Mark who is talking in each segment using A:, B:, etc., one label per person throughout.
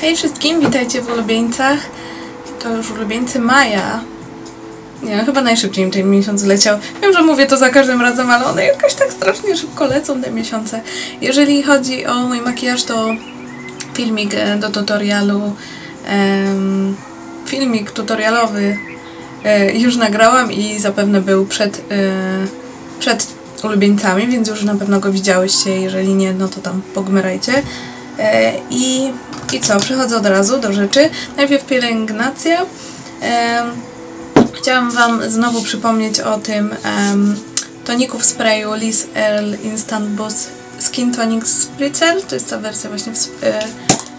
A: Hej wszystkim, witajcie w ulubieńcach. To już ulubieńcy maja. Nie, chyba najszybciej mi ten miesiąc leciał. Wiem, że mówię to za każdym razem, ale one jakoś tak strasznie szybko lecą te miesiące. Jeżeli chodzi o mój makijaż, to filmik e, do tutorialu, em, filmik tutorialowy e, już nagrałam i zapewne był przed, e, przed ulubieńcami, więc już na pewno go widziałyście. Jeżeli nie, no to tam pogmerajcie. E, I, I co? Przechodzę od razu do rzeczy. Najpierw pielęgnacja. Em, Chciałam Wam znowu przypomnieć o tym toniku w sprayu Liz Earl Instant Boost Skin Tonic Spritzer. To jest ta wersja właśnie w, e,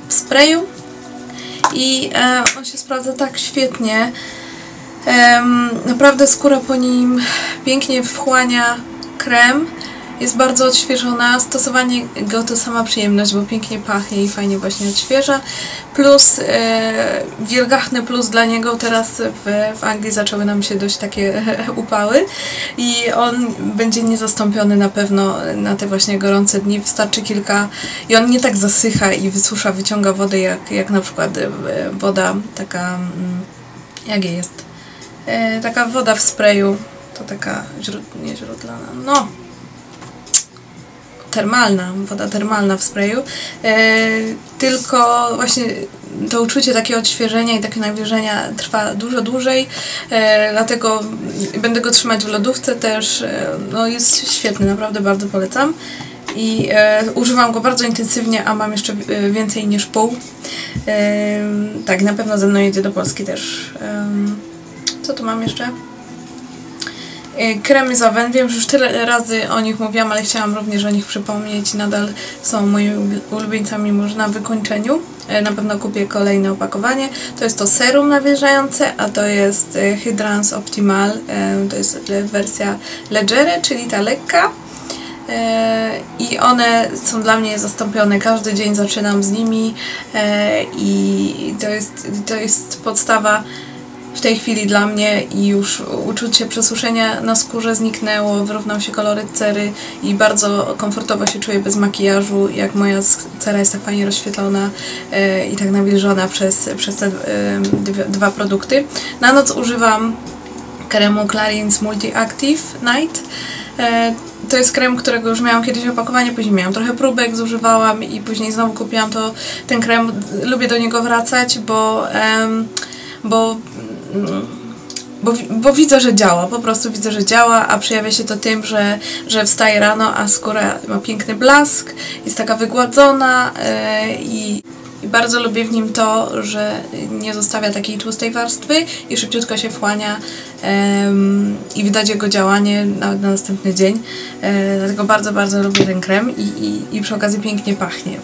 A: w sprayu. I e, on się sprawdza tak świetnie. Naprawdę skóra po nim pięknie wchłania krem. Jest bardzo odświeżona. Stosowanie go to sama przyjemność, bo pięknie pachnie i fajnie właśnie odświeża. Plus e, wielgachny plus dla niego teraz w, w Anglii zaczęły nam się dość takie upały i on będzie niezastąpiony na pewno na te właśnie gorące dni. Wystarczy kilka i on nie tak zasycha i wysusza, wyciąga wodę jak, jak na przykład e, woda taka mm, jak jest? E, taka woda w sprayu to taka źród, no termalna, woda termalna w sprayu, e, tylko właśnie to uczucie takie odświeżenia i takie nawilżenia trwa dużo dłużej, e, dlatego będę go trzymać w lodówce też, e, no jest świetny, naprawdę bardzo polecam i e, używam go bardzo intensywnie, a mam jeszcze więcej niż pół. E, tak, na pewno ze mną jedzie do Polski też. E, co tu mam jeszcze? E, Kremy z wiem, że już tyle razy o nich mówiłam, ale chciałam również o nich przypomnieć. Nadal są moimi ulu- ulubieńcami może na wykończeniu. E, Na pewno kupię kolejne opakowanie. To jest to serum nawilżające, a to jest e, Hydrans Optimal. To jest wersja Legere, czyli ta lekka. I one są dla mnie zastąpione. Każdy dzień zaczynam z nimi i to jest, to jest podstawa w tej chwili dla mnie i już uczucie przesuszenia na skórze zniknęło, wyrównał się koloryt cery i bardzo komfortowo się czuję bez makijażu, jak moja cera jest tak fajnie rozświetlona e, i tak nawilżona przez, przez te e, dwa produkty. Na noc używam kremu Clarins Multi Active Night. E, to jest krem, którego już miałam kiedyś opakowanie, później miałam trochę próbek, zużywałam i później znowu kupiłam to, ten krem. Lubię do niego wracać, bo, bo bo, bo widzę, że działa, po prostu widzę, że działa, a przejawia się to tym, że, że wstaję rano, a skóra ma piękny blask, jest taka wygładzona yy, i, i bardzo lubię w nim to, że nie zostawia takiej tłustej warstwy i szybciutko się wchłania em, i widać jego działanie nawet na następny dzień. E, dlatego bardzo, bardzo lubię ten krem i, i, i przy okazji pięknie pachnie.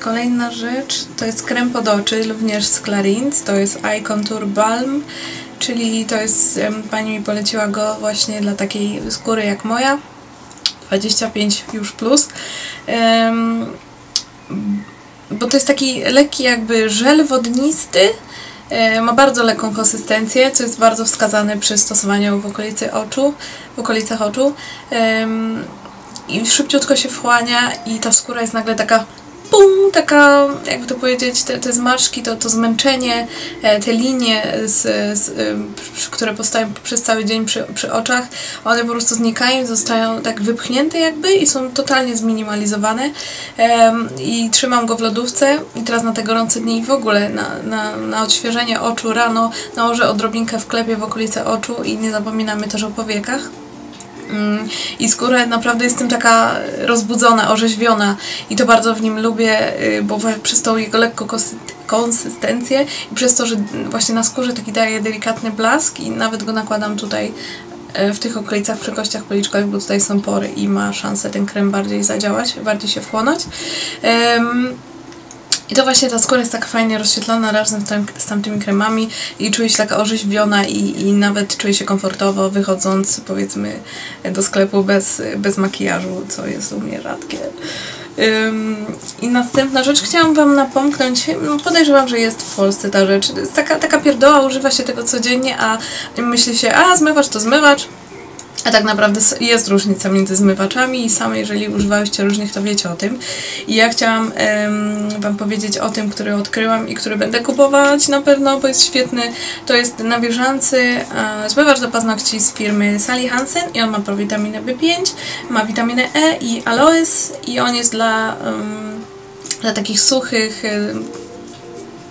A: Kolejna rzecz to jest krem pod oczy, również z Clarins, to jest Eye Contour Balm, czyli to jest, pani mi poleciła go właśnie dla takiej skóry jak moja, 25 już plus. Bo to jest taki lekki jakby żel wodnisty, e, ma bardzo lekką konsystencję, co jest bardzo wskazane przy stosowaniu w okolicy oczu, w okolicach oczu. I szybciutko się wchłania i ta skóra jest nagle taka pum, taka, jakby to powiedzieć, te, te zmarszczki, to, to zmęczenie, e, te linie, z, z, przy- które powstają przez cały dzień przy, przy oczach, one po prostu znikają, zostają tak wypchnięte jakby i są totalnie zminimalizowane. I trzymam go w lodówce i teraz na te gorące dni w ogóle na, na, na odświeżenie oczu rano nałożę odrobinkę w klepie w okolice oczu i nie zapominamy też o powiekach. Mm, I skóra naprawdę jestem taka rozbudzona, orzeźwiona i to bardzo w nim lubię, y, bo przez tą jego lekką konsy- konsystencję i przez to, że właśnie na skórze taki daje delikatny blask i nawet go nakładam tutaj e, w tych okolicach przy kościach policzkowych, bo tutaj są pory i ma szansę ten krem bardziej zadziałać, bardziej się wchłonąć. Em, i to właśnie ta skóra jest tak fajnie rozświetlona razem z, tam, z tamtymi kremami i czuję się taka orzeźwiona i, i nawet czuję się komfortowo wychodząc powiedzmy do sklepu bez, bez makijażu, co jest u mnie rzadkie. I następna rzecz, chciałam Wam napomknąć, no podejrzewam, że jest w Polsce ta rzecz. Taka, taka pierdoła, używa się tego codziennie, a myśli się, a zmywacz to zmywacz, A tak naprawdę jest różnica między zmywaczami i same, jeżeli używałyście różnych, to wiecie o tym. I ja chciałam Wam powiedzieć o tym, który odkryłam i który będę kupować na pewno, bo jest świetny. To jest nawilżający zmywacz do paznokci z firmy Sally Hansen i on ma prowitaminę B5, ma witaminę E i aloes i on jest dla, dla takich suchych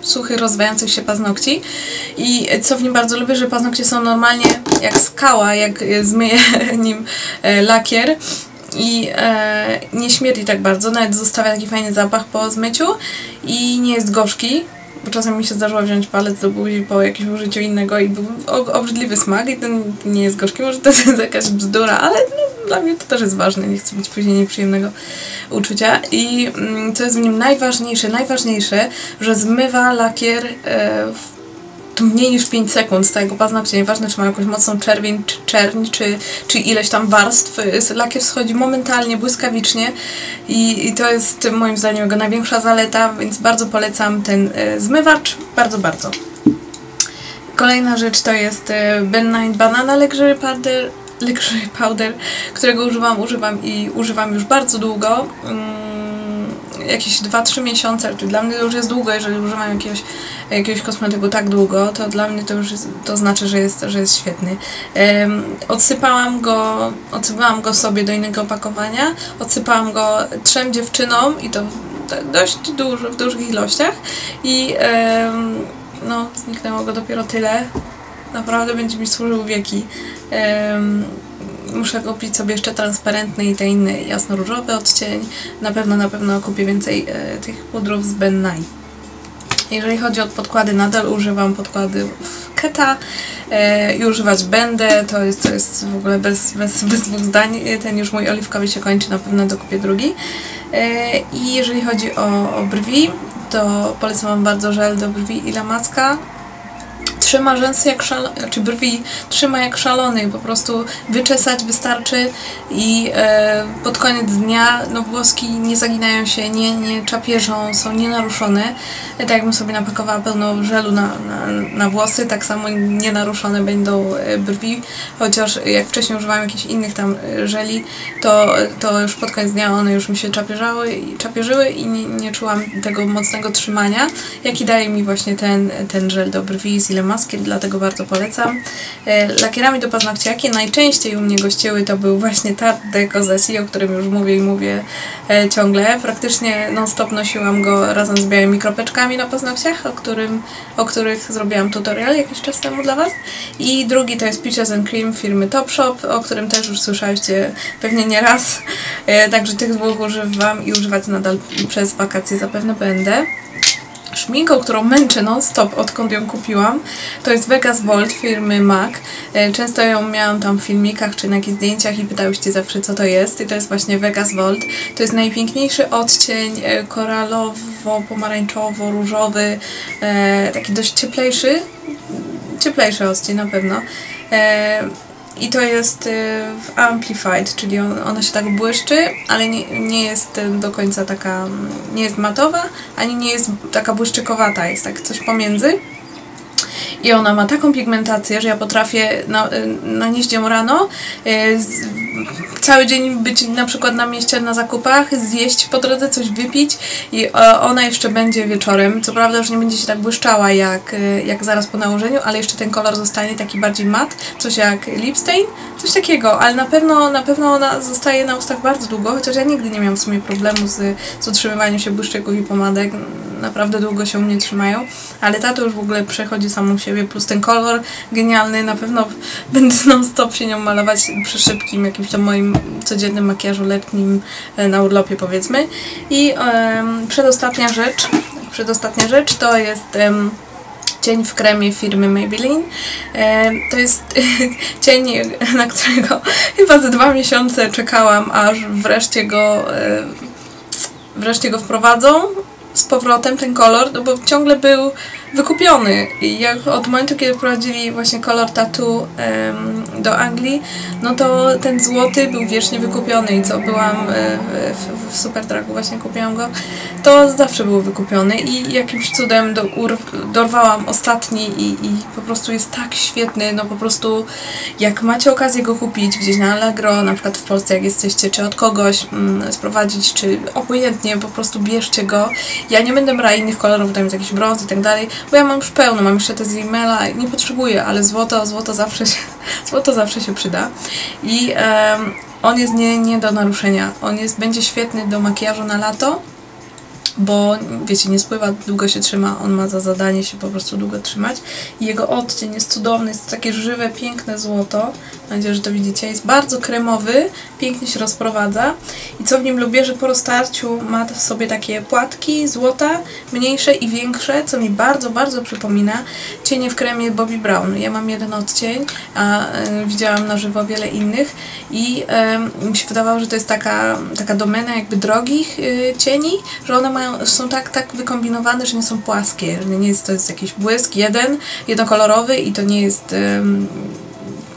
A: suchych, rozwijających się paznokci. I co w nim bardzo lubię, że paznokcie są normalnie jak skała, jak zmyję nim e, lakier i e, nie śmierdzi tak bardzo, nawet zostawia taki fajny zapach po zmyciu i nie jest gorzki, bo czasem mi się zdarzyło wziąć palec do buzi po jakimś użyciu innego i był obrzydliwy smak i ten nie jest gorzki, może to jest jakaś bzdura, ale dla mnie to też jest ważne, nie chcę mieć później nieprzyjemnego uczucia. I mm, co jest w nim najważniejsze, najważniejsze, że zmywa lakier e, w mniej niż 5 sekund z tego paznokcia, nieważne czy ma jakąś mocną czerwień, czy czerń, czy, czy ileś tam warstw, lakier schodzi momentalnie, błyskawicznie i, i to jest moim zdaniem jego największa zaleta, więc bardzo polecam ten e, zmywacz, bardzo, bardzo. Kolejna rzecz to jest e, Ben Night Banana Luxury Powder, Luxury Powder, którego używam, używam i używam już bardzo długo. Mm jakieś 2-3 miesiące, czy dla mnie to już jest długo, jeżeli używam jakiegoś, jakiegoś kosmetyku tak długo, to dla mnie to już jest, to znaczy, że jest, że jest świetny. Um, odsypałam go, odsypałam go sobie do innego opakowania, odsypałam go trzem dziewczynom i to dość dużo, w dużych ilościach i um, no, zniknęło go dopiero tyle. Naprawdę będzie mi służył wieki. Um, muszę kupić sobie jeszcze transparentny i ten inny jasno-różowy odcień. Na pewno, na pewno kupię więcej e, tych pudrów z Ben Nye. Jeżeli chodzi o podkłady, nadal używam podkładów Keta e, i używać będę. To jest, to jest w ogóle bez, bez, bez dwóch zdań. Ten już mój oliwkowy się kończy, na pewno dokupię drugi. E, I jeżeli chodzi o, o brwi, to polecam Wam bardzo żel do brwi i lamaska trzyma rzęsy jak szalony, czy brwi trzyma jak szalony, po prostu wyczesać wystarczy i e, pod koniec dnia no włoski nie zaginają się, nie, nie czapieżą, są nienaruszone. E, tak jakbym sobie napakowała pełno żelu na, na, na włosy, tak samo nienaruszone będą e, brwi, chociaż jak wcześniej używałam jakichś innych tam e, żeli, to, to już pod koniec dnia one już mi się czapierzały, czapierzyły i nie, nie czułam tego mocnego trzymania, jaki daje mi właśnie ten, ten żel do brwi z Ilema maski, dlatego bardzo polecam. E, lakierami do paznokci, jakie najczęściej u mnie gościły, to był właśnie Tarte de Cosesi, o którym już mówię i mówię e, ciągle. Praktycznie non-stop nosiłam go razem z białymi kropeczkami na paznokciach, o, którym, o których zrobiłam tutorial jakiś czas temu dla Was. I drugi to jest Peaches and Cream firmy Topshop, o którym też już słyszeliście pewnie nie raz. E, także tych dwóch używam i używać nadal przez wakacje zapewne będę szminką, którą męczę non-stop, odkąd ją kupiłam. To jest Vegas Volt firmy MAC. E, często ją miałam tam w filmikach czy na jakichś zdjęciach i pytałyście zawsze co to jest. I to jest właśnie Vegas Volt. To jest najpiękniejszy odcień e, koralowo-pomarańczowo-różowy, e, taki dość cieplejszy. Cieplejszy odcień na pewno. I to jest y, w Amplified, czyli on, ona się tak błyszczy, ale nie, nie jest y, do końca taka, nie jest matowa, ani nie jest taka błyszczykowata, jest tak coś pomiędzy. I ona ma taką pigmentację, że ja potrafię na, y, nanieść ją rano, cały dzień być na przykład na mieście na zakupach, zjeść po drodze, coś wypić i e, ona jeszcze będzie wieczorem. Co prawda już nie będzie się tak błyszczała jak, e, jak zaraz po nałożeniu, ale jeszcze ten kolor zostanie taki bardziej mat, coś jak lip stain, coś takiego, ale na pewno, na pewno ona zostaje na ustach bardzo długo, chociaż ja nigdy nie miałam w sumie problemu z, z utrzymywaniem się błyszczyków i pomadek, naprawdę długo się u mnie trzymają, ale ta to już w ogóle przechodzi samą siebie, plus ten kolor genialny, na pewno będę non stop się nią malować przy szybkim jakimś tam moim codziennym makijażu letnim e, na urlopie powiedzmy. I um, przedostatnia rzecz, przedostatnia rzecz to jest um, cień w kremie firmy Maybelline. To jest cień, na którego chyba ze dwa miesiące czekałam, aż wreszcie go, wreszcie go wprowadzą z powrotem, ten kolor, no bo ciągle był wykupiony. I jak od momentu, kiedy wprowadzili właśnie kolor em, do Anglii, no to ten złoty był wiecznie wykupiony i co byłam e, w, w Supertragu właśnie kupiłam go, to zawsze był wykupiony i jakimś cudem do, ur, dorwałam ostatni i, i po prostu jest tak świetny, no po prostu jak macie okazję go kupić gdzieś na Allegro, na przykład w Polsce jak jesteście, czy od kogoś mm, sprowadzić, czy obojętnie, po prostu bierzcie go. Ja nie będę brała innych kolorów, tam jest jakiś brąz i tak dalej, bo ja mam już pełno, mam jeszcze te z e-maila, nie potrzebuję, ale złoto, złoto zawsze się, złoto zawsze się przyda. I em, on jest nie, nie do naruszenia. On jest, będzie świetny do makijażu na lato, bo wiecie, nie spływa, długo się trzyma, on ma za zadanie się po prostu długo trzymać. I jego odcień jest cudowny, jest takie żywe, piękne złoto. Mam nadzieję, że to widzicie. Jest bardzo kremowy, pięknie się rozprowadza. I co w nim lubię, że po roztarciu ma w sobie takie płatki złota, mniejsze i większe, co mi bardzo, bardzo przypomina cienie w kremie Bobbi Brown. Ja mam jeden odcień, a y, widziałam na żywo wiele innych i y, mi się wydawało, że to jest taka, taka domena jakby drogich y, cieni, że one mają, są tak, tak wykombinowane, że nie są płaskie, nie jest to jest jakiś błysk jeden, jednokolorowy i to nie jest ym,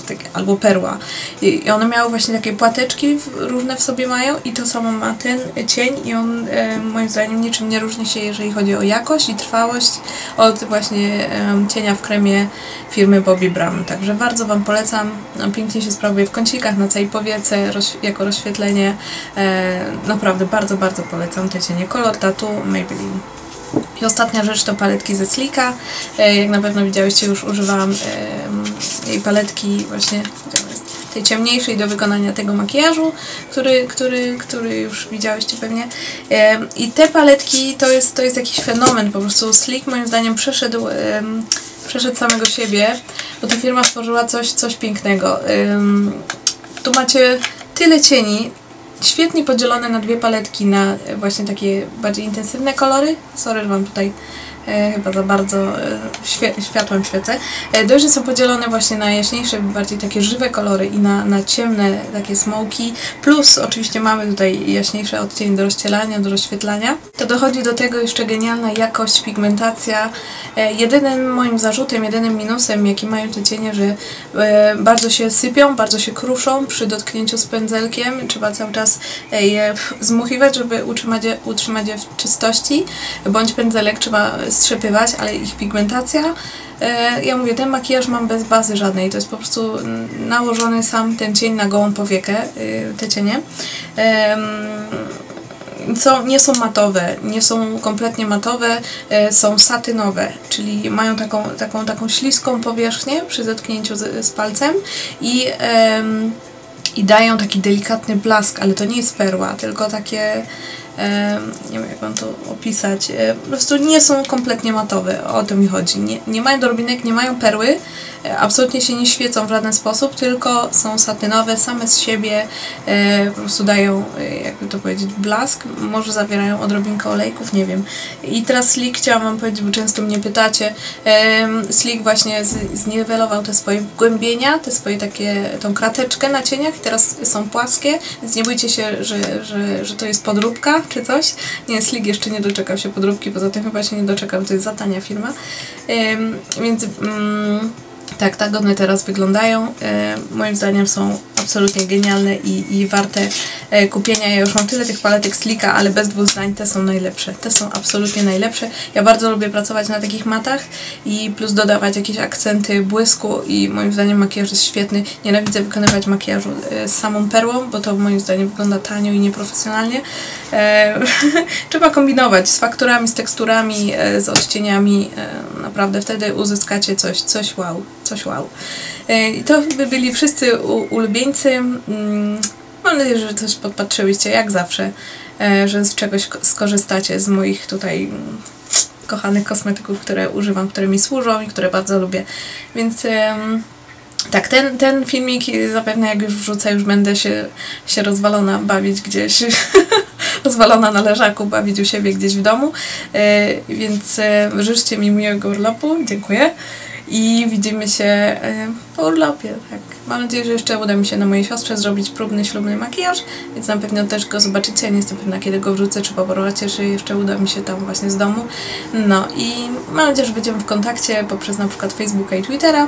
A: tak, albo perła. I one miały właśnie takie płateczki w, różne w sobie mają i to samo ma ten cień i on e, moim zdaniem niczym nie różni się, jeżeli chodzi o jakość i trwałość od właśnie e, cienia w kremie firmy Bobbi Brown. Także bardzo Wam polecam. No, pięknie się sprawuje w kącikach, na całej powiece roz, jako rozświetlenie. E, naprawdę bardzo, bardzo polecam te cienie. Kolor Tattoo Maybelline. I ostatnia rzecz to paletki ze Slika. E, Jak na pewno widziałyście, już używałam jej paletki właśnie tej ciemniejszej do wykonania tego makijażu, który, który, który już widziałyście pewnie. I te paletki to jest, to jest jakiś fenomen, po prostu Slick moim zdaniem przeszedł, przeszedł samego siebie, bo ta firma stworzyła coś, coś pięknego. Tu macie tyle cieni, świetnie podzielone na dwie paletki, na właśnie takie bardziej intensywne kolory. Sorry, że Wam tutaj chyba za bardzo e, świe, światłem świecę. E, dość, że są podzielone właśnie na jaśniejsze, bardziej takie żywe kolory i na, na ciemne takie smoki. Plus oczywiście mamy tutaj jaśniejsze odcienie do rozcielania, do rozświetlania. To dochodzi do tego jeszcze genialna jakość, pigmentacja. E, jedynym moim zarzutem, jedynym minusem, jaki mają te cienie, że e, bardzo się sypią, bardzo się kruszą przy dotknięciu z pędzelkiem. Trzeba cały czas e, je zmuchiwać, żeby utrzymać je, utrzymać je w czystości, bądź pędzelek trzeba strzepywać, ale ich pigmentacja e, ja mówię, ten makijaż mam bez bazy żadnej, to jest po prostu nałożony sam ten cień na gołą powiekę, y, te cienie. Co nie są matowe, nie są kompletnie matowe, e, są satynowe, czyli mają taką, taką, taką śliską powierzchnię przy zetknięciu z, z palcem i, i dają taki delikatny blask, ale to nie jest perła, tylko takie nie wiem jak mam to opisać, e, po prostu nie są kompletnie matowe, o to mi chodzi. Nie, nie mają drobinek, nie mają perły, e, absolutnie się nie świecą w żaden sposób, tylko są satynowe, same z siebie, e, po prostu dają, e, jakby to powiedzieć, blask, może zawierają odrobinkę olejków, nie wiem. I teraz Slick chciałam wam powiedzieć, bo często mnie pytacie, Slick właśnie zniwelował te swoje wgłębienia, te swoje takie, tą krateczkę na cieniach i teraz są płaskie, więc nie bójcie się, że, że, że to jest podróbka czy coś. Nie, Slick jeszcze nie doczekał się podróbki, poza tym chyba się nie doczekał, to jest za tania firma. Więc mm, tak, tak one teraz wyglądają. E, moim zdaniem są absolutnie genialne i, i warte e, kupienia. Ja już mam tyle tych paletek Slika, ale bez dwóch zdań te są najlepsze. Te są absolutnie najlepsze. Ja bardzo lubię pracować na takich matach i plus dodawać jakieś akcenty błysku i moim zdaniem makijaż jest świetny. Nienawidzę wykonywać makijażu e, z samą perłą, bo to moim zdaniem wygląda tanio i nieprofesjonalnie. Trzeba kombinować z fakturami, z teksturami, z odcieniami. Naprawdę wtedy uzyskacie coś, coś wow, coś wow. E, I to by byli wszyscy ulubieńcy. Mm, Mam nadzieję, że coś podpatrzyłyście, jak zawsze, e, że z czegoś ko- skorzystacie z moich tutaj mm, kochanych kosmetyków, które używam, które mi służą i które bardzo lubię. Więc tak, ten, ten filmik zapewne jak już wrzucę, już będę się, się rozwalona bawić gdzieś, rozwalona na leżaku, bawić u siebie gdzieś w domu, e, więc życzcie mi miłego urlopu, dziękuję. I widzimy się e, po urlopie. Tak. Mam nadzieję, że jeszcze uda mi się na mojej siostrze zrobić próbny ślubny makijaż, więc na pewno też go zobaczycie. Nie jestem pewna, kiedy go wrzucę, czy po powrocie, czy jeszcze uda mi się tam właśnie z domu. No i mam nadzieję, że będziemy w kontakcie poprzez na przykład Facebooka i Twittera.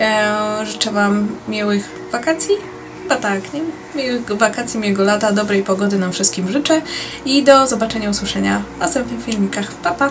A: E, życzę Wam miłych wakacji. Chyba tak, nie? Miłych wakacji, miłego lata, dobrej pogody nam wszystkim życzę i do zobaczenia, usłyszenia w następnych filmikach. Pa, pa!